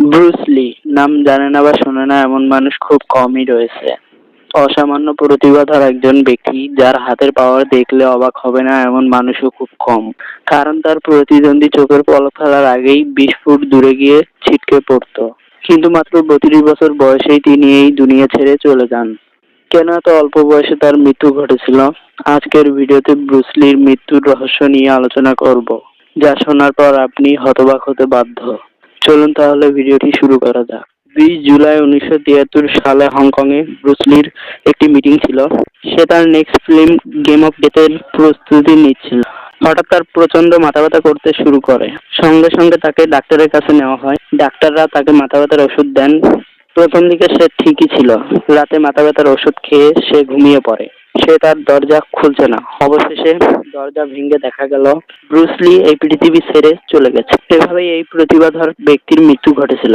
Bruce Lee নাম জানে না বা শোনে না এমন মানুষ খুব কমই রয়েছে। অসামান্য প্রতিভাধর একজন ব্যক্তি যার হাতের পাওয়ার দেখলে অবাক হবে না এমন মানুষও খুব কম। কারণ তার প্রতিদ্বন্দ্বী চোখের পলক ফেলার আগেই বিশ ফুট দূরে গিয়ে ছিটকে পড়তো। কিন্তু মাত্র বত্রিশ বছর বয়সেই তিনি এই দুনিয়া ছেড়ে চলে যান। কেন এত অল্প বয়সে তার মৃত্যু ঘটেছিল? আজকের ভিডিওতে ব্রুসলির মৃত্যুর রহস্য নিয়ে আলোচনা করব, যা শোনার পর আপনি হতবাক হতে বাধ্য। চলুন তাহলে ভিডিওটি শুরু করা যাক। বিশ জুলাই উনিশশো তিয়াত্তর সালে হংকং এ ব্রুসলির একটি মিটিং ছিল। সে তার নেক্সট ফিল্ম গেম অফ ডেথের প্রস্তুতি নিচ্ছিল। হঠাৎ তার প্রচণ্ড মাথা ব্যথা করতে শুরু করে। সঙ্গে সঙ্গে তাকে ডাক্তারের কাছে নেওয়া হয়। ডাক্তাররা তাকে মাথা ব্যথার ওষুধ দেন। প্রথম দিকে সে ঠিকই ছিল। রাতে মাথা ব্যথার ওষুধ খেয়ে সে ঘুমিয়ে পড়ে। সে তার দরজা খুলছে না। অবশেষে দরজা ভেঙে দেখা গেল ব্রুসলি এই পৃথিবী ছেড়ে চলে গেছে। এভাবেই এই প্রতিভাধর ব্যক্তির মৃত্যু ঘটেছিল।